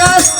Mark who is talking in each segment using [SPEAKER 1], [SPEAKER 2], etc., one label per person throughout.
[SPEAKER 1] রাস্তাতে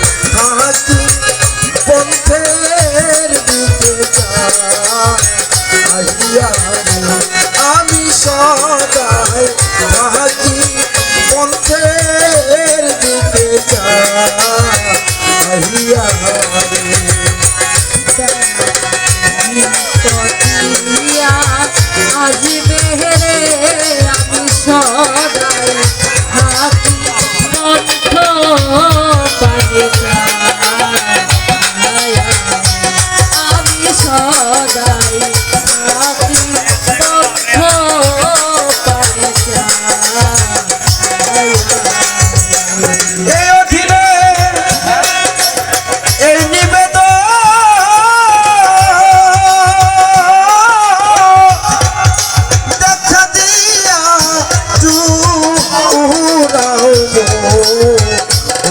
[SPEAKER 2] সদাই থাকি পন্থের দিকে
[SPEAKER 1] কতিয়া আজ মেহেরে আমি সদাই থাকি কণ্ঠ পানে আমি সদাই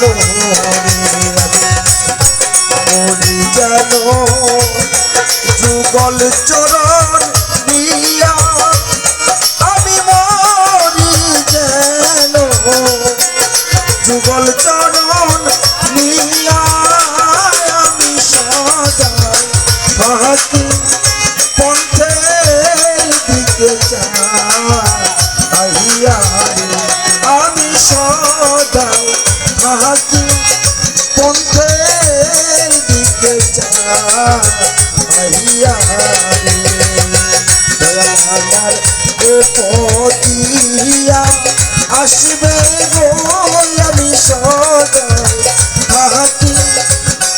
[SPEAKER 2] হলো মরি জানো, যুগল চরণ নিয়া আমি মরি যেন। যুগল চরণ নিয়া আমি আমি সদাই থাকি পন্থের দিকে যাইয়া আমার পতিয়া আসবে গো আমি সদাই। থাকি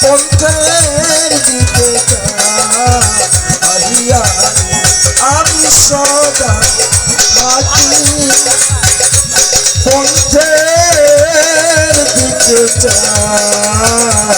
[SPEAKER 2] পন্থের দিকে যাইয়া আমি সদা থাকি পন্থের যাইয়া